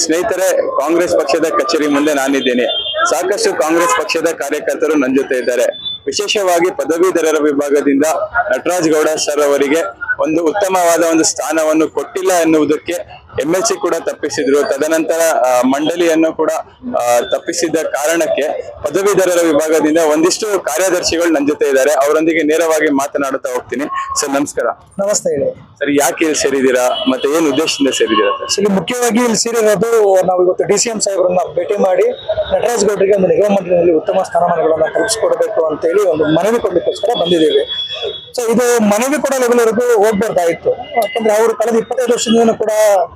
ಸ್ನೇಹಿತರೆ, ಕಾಂಗ್ರೆಸ್ ಪಕ್ಷದ ಕಚೇರಿ ಮುಂದೆ ನಾನಿದ್ದೇನೆ. ಸಾಕಷ್ಟು ಕಾಂಗ್ರೆಸ್ ಪಕ್ಷದ ಕಾರ್ಯಕರ್ತರು ನನ್ನ ಜೊತೆ ಇದ್ದಾರೆ. ವಿಶೇಷವಾಗಿ ಪದವೀಧರರ ವಿಭಾಗದಿಂದ ನಟರಾಜ್ ಗೌಡ ಸರ್ ಅವರಿಗೆ ಒಂದು ಉತ್ತಮವಾದ ಒಂದು ಸ್ಥಾನವನ್ನು ಕೊಟ್ಟಿಲ್ಲ ಎನ್ನುವುದಕ್ಕೆ ಎಂ ಎಲ್ ಸಿ ಕೂಡ ತಪ್ಪಿಸಿದ್ರು. ತದನಂತರ ಮಂಡಳಿಯನ್ನು ಕೂಡ ತಪ್ಪಿಸಿದ ತಪ್ಪಿಸಿದ್ದ ಕಾರಣಕ್ಕೆ ಪದವೀಧರರ ವಿಭಾಗದಿಂದ ಒಂದಿಷ್ಟು ಕಾರ್ಯದರ್ಶಿಗಳು ನನ್ನ ಜೊತೆ ಇದ್ದಾರೆ. ಅವರೊಂದಿಗೆ ನೇರವಾಗಿ ಮಾತನಾಡುತ್ತಾ ಹೋಗ್ತೀನಿ. ಸರ್ ನಮಸ್ಕಾರ. ನಮಸ್ತೆ ಹೇಳಿ. ಸರ್ ಯಾಕೆ ಇಲ್ಲಿ ಸೇರಿದ್ದೀರಾ? ಮತ್ತೆ ಏನು ಉದ್ದೇಶದಿಂದ ಸೇರಿದ್ದೀರಾ ಸರ್? ಇಲ್ಲಿ ಮುಖ್ಯವಾಗಿ ಇಲ್ಲಿ ಸೇರಿರೋದು ನಾವು ಇವತ್ತು ಡಿ ಸಿ ಎಂ ಸಾಹೇಬರನ್ನ ಭೇಟಿ ಮಾಡಿ ನಟರಾಜ್ ಗೌಡರಿಗೆ ಒಂದು ನಿಗಮ ಮಂಡಳಿಯಲ್ಲಿ ಉತ್ತಮ ಸ್ಥಾನಮಾನಗಳನ್ನು ಕಲ್ಪಿಸಿಕೊಡಬೇಕು ಅಂತ ಹೇಳಿ ಒಂದು ಮನವಿ ಕೊಡ್ಲಿಕ್ಕೋಸ್ಕರ ಬಂದಿದ್ದೇವೆ. ಸೊ ಇದು ಮನವಿ ಇರೋದು ಲೆವೆಲ್ವರೆಗೂ ಹೋಗ್ಬಾರ್ದಾಯ್ತು. ಯಾಕಂದ್ರೆ ಅವರು ಕಳೆದ ಇಪ್ಪತ್ತೈದು ವರ್ಷದಿಂದ ಕೂಡ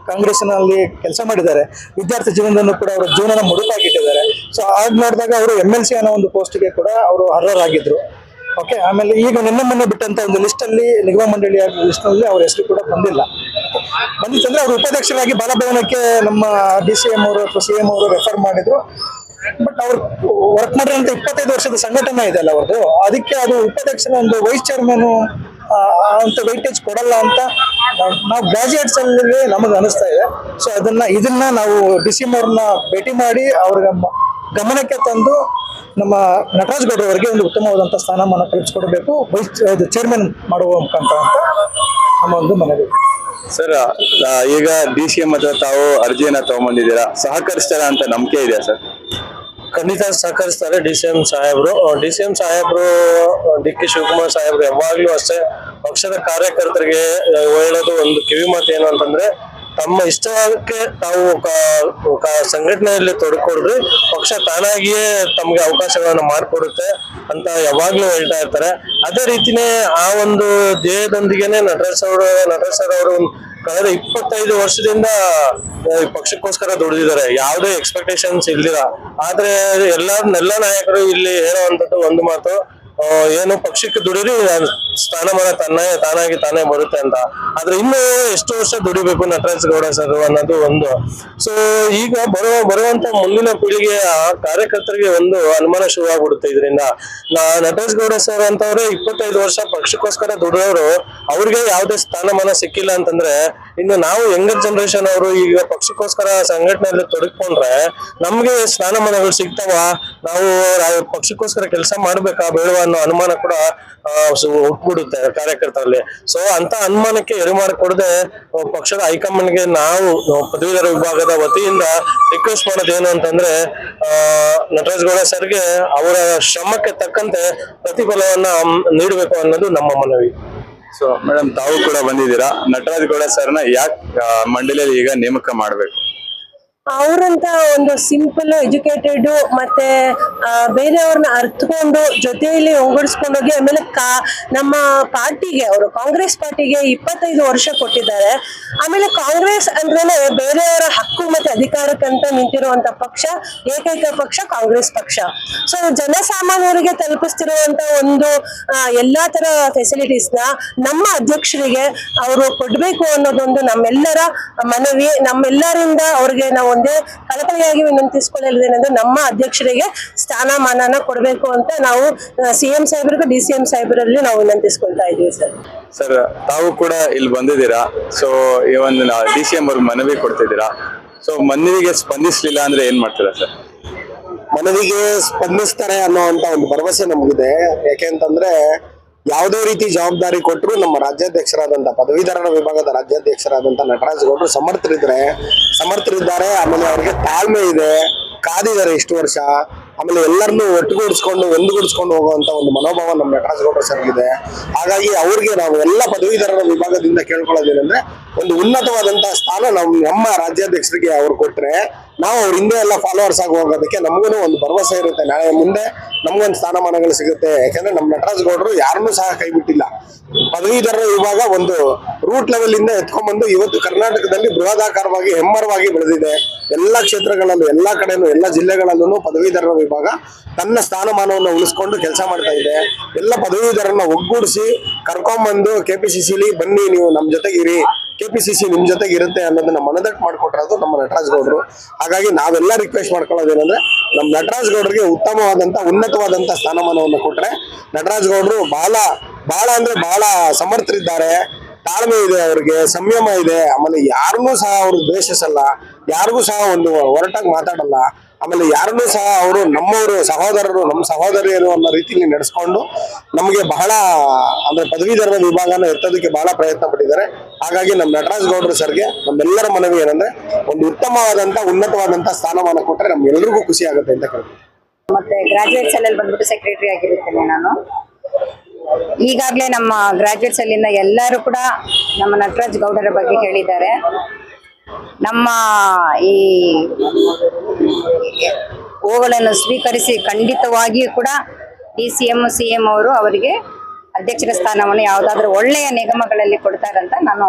ಕಾಂಗ್ರೆಸ್ನಲ್ಲಿ ಕೆಲಸ ಮಾಡಿದ್ದಾರೆ. ವಿದ್ಯಾರ್ಥಿ ಜೀವನದಲ್ಲೂ ಕೂಡ ಅವರ ಜೀವನನ ಮುಡುಪಾಗಿಟ್ಟಿದ್ದಾರೆ. ಸೊ ಆಗ ನೋಡಿದಾಗ ಅವರು ಎಂ ಎಲ್ ಸಿ ಅನ್ನೋ ಒಂದು ಪೋಸ್ಟ್ಗೆ ಕೂಡ ಅವರು ಅರ್ಹರಾಗಿದ್ರು. ಓಕೆ ಆಮೇಲೆ ಈಗ ನಿನ್ನೆ ಮೊನ್ನೆ ಬಿಟ್ಟಂತ ಒಂದು ಲಿಸ್ಟ್ ಅಲ್ಲಿ, ನಿಗಮ ಮಂಡಳಿಯ ಲಿಸ್ಟ್ನಲ್ಲಿ ಅವ್ರ ಹೆಸರು ಕೂಡ ಬಂದಿಲ್ಲ. ಬಂದಿತ್ತಂದ್ರೆ ಅವರು ಉಪಾಧ್ಯಕ್ಷರಾಗಿ ಬಾಲಭವನಕ್ಕೆ ನಮ್ಮ ಡಿ ಸಿ ಎಂ ಅವರು ಅಥವಾ ಸಿ ಎಂ ಅವರು ರೆಫರ್ ಮಾಡಿದ್ರು. ಬಟ್ ಅವ್ರು ವರ್ಕ್ ಮಾಡಿರೋಂಥ ಇಪ್ಪತ್ತೈದು ವರ್ಷದ ಸಂಘಟನೆ ಇದೆ ಅಲ್ಲ ಅವ್ರದ್ದು ಅದಕ್ಕೆ ಅದು ಉಪಾಧ್ಯಕ್ಷರ ಒಂದು ವೈಸ್ ಚೇರ್ಮನ್ ಅಂತ ವೈಟೇಜ್ ಕೊಡಲ್ಲ ಅಂತ ನಾವು ಗ್ರಾಜುಯೇಟ್ಸ್ ಅಲ್ಲಿ ನಮಗೆ ಅನಿಸ್ತಾ ಇದೆ. ಸೊ ಅದನ್ನ, ಇದನ್ನ ನಾವು ಡಿ ಸಿ ಭೇಟಿ ಮಾಡಿ ಅವ್ರಿಗೆ ಗಮನಕ್ಕೆ ತಂದು ನಮ್ಮ ನಟರಾಜ್ ಗೌಡ್ರ ಅವರಿಗೆ ಒಂದು ಉತ್ತಮವಾದಂತ ಸ್ಥಾನಮಾನ ಕಲ್ಪಿಸಿಕೊಡಬೇಕು. ವೈಸ್ ಚೇರ್ಮನ್ ಮಾಡುವ ಮುಖಾಂತರ ಅಂತ ನಮ್ಮ ಒಂದು ಮನವಿ. ಸರ್ ಈಗ ಡಿ ಸಿ ಎಂ ಹತ್ರ ತಾವು ಅರ್ಜಿಯನ್ನ ತಗೊಂಡ್ಬಂದಿದ್ದೀರಾ ಸಹಕರಿಸ್ತಾರ ಅಂತ ನಂಬಿಕೆ ಇದೆಯಾ ಸರ್ ಖಂಡಿತ ಸಹಕರಿಸ್ತಾರೆ ಡಿ ಸಿ ಎಂ ಸಾಹೇಬ್ರು. ಡಿ ಸಿ ಎಂ ಸಾಹೇಬ್ರು ಡಿ ಕೆ ಶಿವಕುಮಾರ್ ಸಾಹೇಬ್ರು ಯಾವಾಗ್ಲೂ ಅಷ್ಟೇ ಪಕ್ಷದ ಕಾರ್ಯಕರ್ತರಿಗೆ ಹೇಳೋದು ಒಂದು ಕಿವಿ ಮಾತು ಏನು ಅಂತಂದ್ರೆ ತಮ್ಮ ಇಷ್ಟಕ್ಕೆ ತಾವು ಸಂಘಟನೆಯಲ್ಲಿ ತೊಡ್ಕೊಡ್ರಿ, ಪಕ್ಷ ತಾನಾಗಿಯೇ ತಮಗೆ ಅವಕಾಶಗಳನ್ನು ಮಾಡಿಕೊಡುತ್ತೆ ಅಂತ ಯಾವಾಗ್ಲೂ ಹೇಳ್ತಾ ಇರ್ತಾರೆ. ಅದೇ ರೀತಿನೇ ಆ ಒಂದು ಧ್ಯೇಯದೊಂದಿಗೆನೆ ನಟರಾಜ್ ಅವರು ನಟರಾಜ್ ಸರ್ ಅವರು ಕಳೆದ ಇಪ್ಪತ್ತೈದು ವರ್ಷದಿಂದ ಪಕ್ಷಕ್ಕೋಸ್ಕರ ದುಡಿದಿದ್ದಾರೆ. ಯಾವುದೇ ಎಕ್ಸ್ಪೆಕ್ಟೇಷನ್ಸ್ ಇಲ್ದಿರ ಆದ್ರೆ ಎಲ್ಲ ನಾಯಕರು ಇಲ್ಲಿ ಹೇಳುವಂತದ್ದು ಒಂದು ಮಾತು. ಏನು ಪಕ್ಷಕ್ಕೆ ದುಡಿರಿ ಸ್ಥಾನಮಾನ ತನ್ನ, ತಾನಾಗಿ ತಾನೇ ಬರುತ್ತೆ ಅಂತ. ಆದ್ರೆ ಇನ್ನು ಎಷ್ಟು ವರ್ಷ ದುಡಿಬೇಕು ನಟರಾಜ್ ಗೌಡ ಸರ್ ಅನ್ನೋದು ಒಂದು. ಸೊ ಈಗ ಬರುವ, ಬರುವಂತ ಮುಂದಿನ ಪೀಳಿಗೆಯ ಕಾರ್ಯಕರ್ತರಿಗೆ ಒಂದು ಅನುಮಾನ ಶುರುವಾಗ್ಬಿಡುತ್ತೆ ಇದರಿಂದ. ನಟರಾಜ್ ಗೌಡ ಸರ್ ಅಂತವ್ರೆ ಇಪ್ಪತ್ತೈದು ವರ್ಷ ಪಕ್ಷಕ್ಕೋಸ್ಕರ ದುಡಿದವರು, ಅವ್ರಿಗೆ ಯಾವುದೇ ಸ್ಥಾನಮಾನ ಸಿಕ್ಕಿಲ್ಲ ಅಂತಂದ್ರೆ, ಇನ್ನು ನಾವು ಯಂಗರ್ ಜನರೇಷನ್ ಅವರು ಈಗ ಪಕ್ಷಕ್ಕೋಸ್ಕರ ಸಂಘಟನೆಯಲ್ಲಿ ತೊಡಗಿಕೊಂಡ್ರೆ, ನಮ್ಗೆ ಸ್ಥಾನಮಾನಗಳು ಸಿಗ್ತಾವ. ನಾವು ಪಕ್ಷಕ್ಕೋಸ್ಕರ ಕೆಲಸ ಮಾಡ್ಬೇಕಾ, ಬೇಡವಾ ಅನ್ನೋ ಅನುಮಾನ ಕೂಡ ಹುಟ್ಟುಬಿಡುತ್ತೆ ಕಾರ್ಯಕರ್ತರಲ್ಲಿ. ಸೊ ಅಂತ ಅನುಮಾನಕ್ಕೆ ಎಡೆ ಮಾಡಿಕೊಡದೆ ಪಕ್ಷದ ಹೈಕಮಾಂಡ್ಗೆ ನಾವು ಪದವೀಧರ ವಿಭಾಗದ ವತಿಯಿಂದ ರಿಕ್ವೆಸ್ಟ್ ಮಾಡೋದು ಏನು ಅಂತಂದ್ರೆ ಆ, ನಟರಾಜ್ ಗೌಡ ಸರ್ಗೆ ಅವರ ಶ್ರಮಕ್ಕೆ ತಕ್ಕಂತೆ ಪ್ರತಿಫಲವನ್ನ ನೀಡಬೇಕು ಅನ್ನೋದು ನಮ್ಮ ಮನವಿ. ಸೊ ಮೇಡಮ್ ತಾವು ಕೂಡ ಬಂದಿದ್ದೀರಾ? ನಟರಾಜ್ ಗೌಡ ಸರ್ನ ಯಾಕೆ ಮಂಡಳಿಯಲ್ಲಿ ಈಗ ನೇಮಕ ಮಾಡಬೇಕು? ಅವರಂತ ಒಂದು ಸಿಂಪಲ್ ಎಜುಕೇಟೆಡ್ ಮತ್ತೆ ಬೇರೆಯವ್ರನ್ನ ಅರ್ಥಕೊಂಡು ಜೊತೆಯಲ್ಲಿ ಹೋಗಿ ಆಮೇಲೆ ಕಾ, ನಮ್ಮ ಪಾರ್ಟಿಗೆ ಅವರು, ಕಾಂಗ್ರೆಸ್ ಪಾರ್ಟಿಗೆ ಇಪ್ಪತ್ತೈದು ವರ್ಷ ಕೊಟ್ಟಿದ್ದಾರೆ. ಆಮೇಲೆ ಕಾಂಗ್ರೆಸ್ ಅಂದ್ರೇನೆ ಬೇರೆಯವರ ಹಕ್ಕು ಮತ್ತೆ ಅಧಿಕಾರಕ್ಕಂತ ನಿಂತಿರುವಂತ ಪಕ್ಷ, ಏಕೈಕ ಪಕ್ಷ ಕಾಂಗ್ರೆಸ್ ಪಕ್ಷ. ಸೊ ಜನಸಾಮಾನ್ಯರಿಗೆ ತಲುಪಿಸ್ತಿರುವಂತ ಒಂದು ಎಲ್ಲಾ ತರ ಫೆಸಿಲಿಟೀಸ್ನ ನಮ್ಮ ಅಧ್ಯಕ್ಷರಿಗೆ ಅವರು ಕೊಡ್ಬೇಕು ಅನ್ನೋದೊಂದು ನಮ್ಮೆಲ್ಲರ ಮನವಿ, ನಮ್ಮೆಲ್ಲರಿಂದ ಅವ್ರಿಗೆ ನಾವು ಒಂದೇ ಕಳಕಳಿಯಾಗಿ ವಿನಂತಿಸ್ಕೊಳ್ಳೋದೇನೆಂದ್ರೆ ನಮ್ಮ ಅಧ್ಯಕ್ಷರಿಗೆ ಸ್ಥಾನಮಾನನ ಕೊಡಬೇಕು ಅಂತ ನಾವು ಸಿ ಎಂ ಸಾಹೇಬರಿಗೂ ಡಿ ಸಿ ಎಂ ಸಾಹೇಬರಲ್ಲಿ ನಾವು ವಿನಂತಿಸ್ಕೊಳ್ತಾ ಇದೀವಿ ಸರ್. ಸರ್ ತಾವು ಕೂಡ ಇಲ್ಲಿ ಬಂದಿದ್ದೀರಾ? ಸೊ ಈ ಒಂದು ಡಿ ಸಿ ಎಂ ಅವ್ರಿಗೆ ಮನವಿ ಕೊಡ್ತಿದ್ದೀರಾ? ಸೊ ಮನವಿಗೆ ಸ್ಪಂದಿಸ್ಲಿಲ್ಲ ಅಂದ್ರೆ ಏನ್ ಮಾಡ್ತೀರಾ ಸರ್? ಮನವಿಗೆ ಸ್ಪಂದಿಸ್ತಾರೆ ಅನ್ನೋ ಒಂದು ಭರವಸೆ ನಮಗಿದೆ. ಯಾಕೆಂತಂದ್ರೆ ಯಾವುದೇ ರೀತಿ ಜವಾಬ್ದಾರಿ ಕೊಟ್ಟರು ನಮ್ಮ ರಾಜ್ಯಾಧ್ಯಕ್ಷರಾದಂಥ ಪದವೀಧರರ ವಿಭಾಗದ ರಾಜ್ಯಾಧ್ಯಕ್ಷರಾದಂಥ ನಟರಾಜ್ ಗೌಡರು ಸಮರ್ಥರಿದ್ರೆ, ಸಮರ್ಥರಿದ್ದಾರೆ, ಆಮೇಲೆ ಅವರಿಗೆ ತಾಳ್ಮೆ ಇದೆ, ಕಾದಿದ್ದಾರೆ ಇಷ್ಟು ವರ್ಷ, ಆಮೇಲೆ ಎಲ್ಲರನ್ನೂ ಒಟ್ಟುಗೂಡಿಸ್ಕೊಂಡು, ಒಂದುಗೂಡಿಸ್ಕೊಂಡು ಹೋಗುವಂತ ಒಂದು ಮನೋಭಾವ ನಮ್ಮ ನಟರಾಜ್ ಗೌಡರ ಸರ್ಗಿದೆ ಹಾಗಾಗಿ ಅವ್ರಿಗೆ ನಾವು ಎಲ್ಲ ಪದವೀಧರರ ವಿಭಾಗದಿಂದ ಕೇಳ್ಕೊಳ್ಳೋದೇನೆಂದ್ರೆ ಒಂದು ಉನ್ನತವಾದಂತಹ ಸ್ಥಾನ ನಾವು ನಮ್ಮ ರಾಜ್ಯಾಧ್ಯಕ್ಷರಿಗೆ ಅವ್ರು ಕೊಟ್ರೆ ನಾವು ಅವ್ರ ಹಿಂದೆ ಎಲ್ಲ ಫಾಲೋವರ್ಸ್ ಆಗಿ ಹೋಗೋದಕ್ಕೆ ನಮಗೂ ಒಂದು ಭರವಸೆ ಇರುತ್ತೆ. ನಾಳೆ ಮುಂದೆ ನಮಗೊಂದು ಸ್ಥಾನಮಾನಗಳು ಸಿಗುತ್ತೆ. ಯಾಕಂದ್ರೆ ನಮ್ಮ ನಟರಾಜ್ ಗೌಡರು ಯಾರನ್ನೂ ಸಹ ಕೈ ಬಿಟ್ಟಿಲ್ಲ. ಇವಾಗ ಒಂದು ರೂಟ್ ಲೆವೆಲ್ ಇಂದ ಎತ್ಕೊಂಡ್ಬಂದು ಇವತ್ತು ಕರ್ನಾಟಕದಲ್ಲಿ ಬೃಹದಾಕಾರವಾಗಿ ಹೆಮ್ಮರವಾಗಿ ಬೆಳೆದಿದೆ. ಎಲ್ಲ ಕ್ಷೇತ್ರಗಳಲ್ಲೂ, ಎಲ್ಲ ಕಡೆನೂ ಎಲ್ಲ ಜಿಲ್ಲೆಗಳಲ್ಲೂ ಪದವೀಧರರ ವಿಭಾಗ ತನ್ನ ಸ್ಥಾನಮಾನವನ್ನು ಉಳಿಸ್ಕೊಂಡು ಕೆಲಸ ಮಾಡ್ತಾ ಇದೆ. ಎಲ್ಲ ಪದವೀಧರನ್ನ ಒಗ್ಗೂಡಿಸಿ ಕರ್ಕೊಂಬಂದು ಕೆ ಪಿ ಸಿ ಸಿಲಿ ಬನ್ನಿ, ನೀವು ನಮ್ಮ ಜೊತೆಗಿರಿ. ಕೆ ಪಿ ಸಿ ಸಿ ನಿಮ್ ಜೊತೆಗೆ ಇರುತ್ತೆ ಅನ್ನೋದನ್ನ ಮನದಟ್ಟು ಮಾಡ್ಕೊಟ್ಟಿರೋದು ನಮ್ಮ ನಟರಾಜ್ ಗೌಡರು. ಹಾಗಾಗಿ ನಾವೆಲ್ಲ ರಿಕ್ವೆಸ್ಟ್ ಮಾಡ್ಕೊಳ್ಳೋದೇನಂದ್ರೆ ನಮ್ಮ ನಟರಾಜ್ ಗೌಡರಿಗೆ ಉತ್ತಮವಾದಂತ, ಉನ್ನತವಾದಂತ ಸ್ಥಾನಮಾನವನ್ನು ಕೊಟ್ರೆ, ನಟರಾಜ್ ಗೌಡರು ಬಹಳ ಬಹಳ ಅಂದ್ರೆ ಬಹಳ ಸಮರ್ಥರಿದ್ದಾರೆ. ತಾಳ್ಮೆ ಇದೆ ಅವ್ರಿಗೆ, ಸಂಯಮ ಇದೆ. ಆಮೇಲೆ ಯಾರನ್ನೂ ಸಹ ಅವರು ದ್ವೇಷಿಸಲ್ಲ, ಯಾರಿಗೂ ಸಹ ಒಂದು ಹೊರಟಾಗಿ ಮಾತಾಡಲ್ಲ. ಆಮೇಲೆ ಯಾರನ್ನೂ ಸಹ ಅವರು ನಮ್ಮವರು ಸಹೋದರರು, ನಮ್ಮ ಸಹೋದರಿಯರು ಅನ್ನೋ ರೀತಿಯಲ್ಲಿ ನಡೆಸ್ಕೊಂಡು ನಮಗೆ ಬಹಳ, ಅಂದ್ರೆ ಪದವೀಧರ ವಿಭಾಗನ ಎತ್ತೋದಕ್ಕೆ ಬಹಳ ಪ್ರಯತ್ನ ಪಟ್ಟಿದ್ದಾರೆ. ಹಾಗಾಗಿ ನಮ್ಮ ನಟರಾಜ್ ಗೌಡ್ರು ಸರ್ಗೆ ನಮ್ಮೆಲ್ಲರ ಮನವಿ ಏನಂದ್ರೆ ಒಂದು ಉತ್ತಮವಾದಂತ, ಉನ್ನತವಾದಂತ ಸ್ಥಾನಮಾನ ಕೊಟ್ಟರೆ ನಮ್ಗೆಲ್ರಿಗೂ ಖುಷಿ ಆಗುತ್ತೆ ಅಂತ ಕೇಳ್ತೀನಿ ಮತ್ತೆ ಗ್ರಾಜುಯೇಟ್ ಅಲ್ಲಿ ಬಂದ್ಬಿಟ್ಟು ಸೆಕ್ರೆಟರಿ ಆಗಿರುತ್ತೇನೆ ನಾನು. ಈಗಾಗಲೇ ನಮ್ಮ ಗ್ರಾಜುಯೇಟ್ಸ್ ಅಲ್ಲಿಂದ ಎಲ್ಲರೂ ಕೂಡ ನಮ್ಮ ನಟರಾಜ್ ಗೌಡರ ಬಗ್ಗೆ ಹೇಳಿದ್ದಾರೆ ನಮ್ಮ ಈ ಹೋಗಲನ್ನು ಸ್ವೀಕರಿಸಿ ಖಂಡಿತವಾಗಿಯೂ ಕೂಡ D C M C M ಅವರು ಅವರಿಗೆ ಅಧ್ಯಕ್ಷರ ಸ್ಥಾನವನ್ನು ಯಾವುದಾದ್ರೂ ಒಳ್ಳೆಯ ನಿಗಮಗಳಲ್ಲಿ ಕೊಡ್ತಾರಂತ ನಾನು